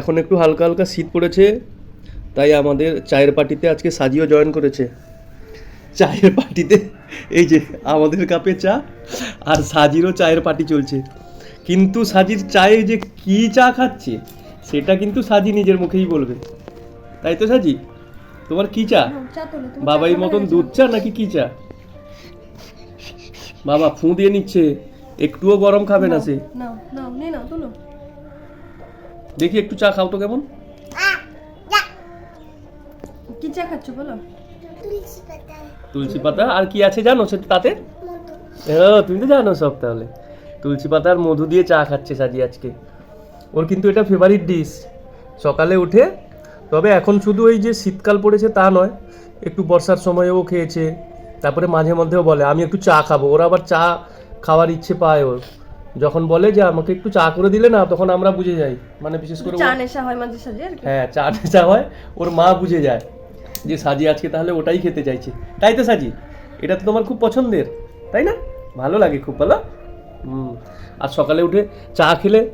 এখন একটু হালকা হালকা শীত পড়েছে তাই আমাদের চায়ের পার্টিতে আজকে সাজিও জয়েন করেছে। চায়ের পার্টিতে এই যে আমাদের কাপে চা আর সাজিরও চায়ের পার্টি চলছে। কিন্তু সাজির চায়ে যে কি চা খাচ্ছে সেটা কিন্তু সাজি নিজের মুখেই বলবে। তাই তো সাজি? তোমার কি চা? চা বাবাই মতন দুধ চা নাকি কি চা? বাবা ফু দিয়ে নিচ্ছে একটুও গরম খাবে না সে। দেখি একটু চা খাও তো কেমন? কি চা খাচ্ছ বলো? তুলসী পাতা। আর কি আছে জানো সেটা তাতে? ও তুমি তো জানো সব তাহলে। তুলসী পাতা আর মধু দিয়ে চা খাচ্ছে সাজি আজকে। ওর কিন্তু এটা ফেভারিট ডিশ সকালে উঠে তবে এখন শুধু এই যে শীতকাল পড়েছে তা নয় একটু বর্ষার সময়ও খেয়েছে তারপরে মাঝে মধ্যেও বলে আমি একটু চা খাব। ওরা আবার চা খাওয়ার ইচ্ছে পায় ওর। যখন বলে যে আমাকে একটু চা করে দিলে না তখন আমরা বুঝে যাই। মানে বিশেষ করে চা নেশা হয় মাঝে কি? হ্যাঁ চা চা হয় ওর মা বুঝে যায় যে সাজি আজকে তাহলে ওটাই খেতে চাইছে। তাই তো সাজি এটা তো তোমার খুব পছন্দের তাই না? ভালো লাগে খুব ভালো হুম আর সকালে উঠে চা খেলে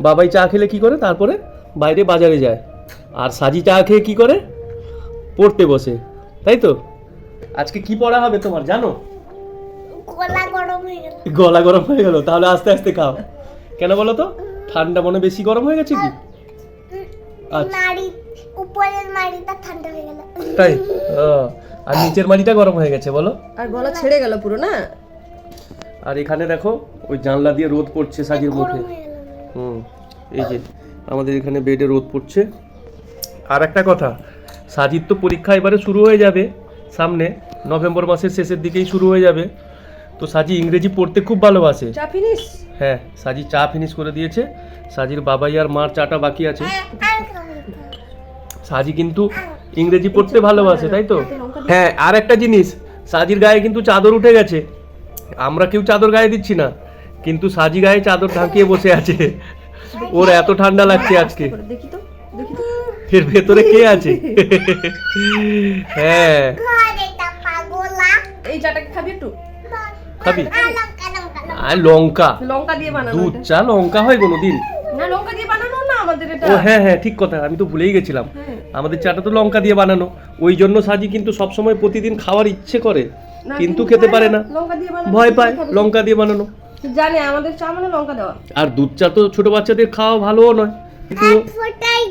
বাবাই চা খেলে কি করে? তারপরে বাইরে বাজারে যায়। আর সাজি চা খেয়ে কি করে? পড়তে বসে তাই তো? আজকে কি পড়া হবে তোমার জানো? গলা গরম হয়ে গেল। গলা গরম হয়ে গেল তাহলে আস্তে আস্তে খাও। কেন বলো তো? ঠান্ডা মনে বেশি গরম হয়ে গেছে কি? আচ্ছা। নাড়ি উপরের নাড়িটা ঠান্ডা হয়ে গেল। তাই? ও, আর নিচের মাটিটা গরম হয়ে গেছে বলো। আর গলা ছেড়ে গেল পুরো না? আর এখানে দেখো ওই জানলা দিয়ে রোদ পড়ছে সাজির মুখে। হুম এই যে আমাদের এখানে বেডে রোদ পড়ছে। আর একটা কথা সাজির তো পরীক্ষা এবারে শুরু হয়ে যাবে সামনে। নভেম্বর মাসের শেষের দিকেই শুরু হয়ে যাবে। তো সাজি ইংরেজি পড়তে খুব ভালোবাসে চা ফিনিশ হ্যাঁ সাজি চা ফিনিশ করে দিয়েছে সাজির বাবাই আর মার চাটা বাকি আছে সাজি কিন্তু ইংরেজি পড়তে ভালোবাসে তাই তো হ্যাঁ আর একটা জিনিস সাজির গায়ে কিন্তু চাদর উঠে গেছে আমরা কেউ চাদর গায়ে দিচ্ছি না কিন্তু সাজি গায়ে চাদর ঢাকিয়ে বসে আছে ওর এত ঠান্ডা লাগছে আজকে করে দেখি তো দেখি তো এর ভেতরে কে আছে হ্যাঁ এই চাটাকে খাবি একটু খাবি আর লঙ্কা লঙ্কা দিয়ে বানানো দুধ চা লঙ্কা হয় কোনোদিন না লঙ্কা দিয়ে বানানো না আমাদের এটা। ও হ্যাঁ হ্যাঁ ঠিক কথা আমি তো ভুলেই গেছিলাম। হ্যাঁ। আমাদের চাটা তো লঙ্কা দিয়ে বানানো। ওই জন্য সাজি কিন্তু সবসময় প্রতিদিন খাওয়ার ইচ্ছে করে। কিন্তু খেতে পারে না। লঙ্কা দিয়ে বানানো ভয় পায় লঙ্কা দিয়ে বানানো। জানে আমাদের চা মানে লঙ্কা দেওয়া। আর দুধ চা তো ছোট বাচ্চাদের খাওয়া ভালোও নয়। কিন্তু এক ফোঁটাই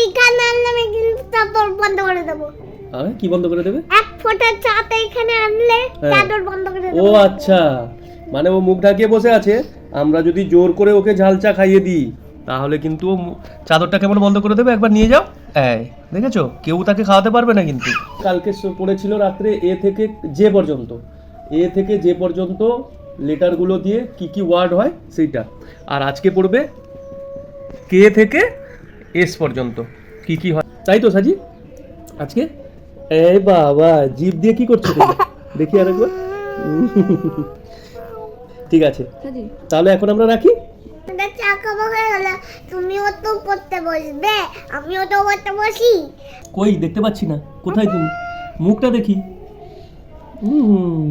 এইখানে আনলে আমি কিন্তু চাদর বন্ধ করে দেবো। আরে, কি বন্ধ করে দেবে? এক ফোঁটা চাটা এখানে আনলে হ্যাঁ। চাদর বন্ধ করে ও আচ্ছা। মানে ও মুখ ঢাকিয়ে বসে আছে। আমরা যদি জোর করে ওকে ঝাল চা খাইয়ে দিই তাহলে কিন্তু ও চাদরটা কেমন বন্ধ করে দেবে? একবার নিয়ে যাও। এই দেখেছ? কেউ তাকে খাওয়াতে পারবে না কিন্তু। কালকে পড়েছিল রাত্রে এ থেকে যে পর্যন্ত। এ থেকে যে পর্যন্ত লেটারগুলো দিয়ে কি কি ওয়ার্ড হয় সেইটা। আর আজকে পড়বে কে থেকে এস পর্যন্ত। কি কি হয়। তাই তো সাজি আজকে এই বাবা জিভ দিয়ে কি করছ তুমি? দেখি আরেকবার ঠিক আছে। তাহলে এখন আমরা রাখি? চা খাব গেল। তুমিও তো পড়তে বসবে আমিও তো পড়তে বসি। কই দেখতে পাচ্ছি না। কোথায় তুমি? মুখটা দেখি। হুম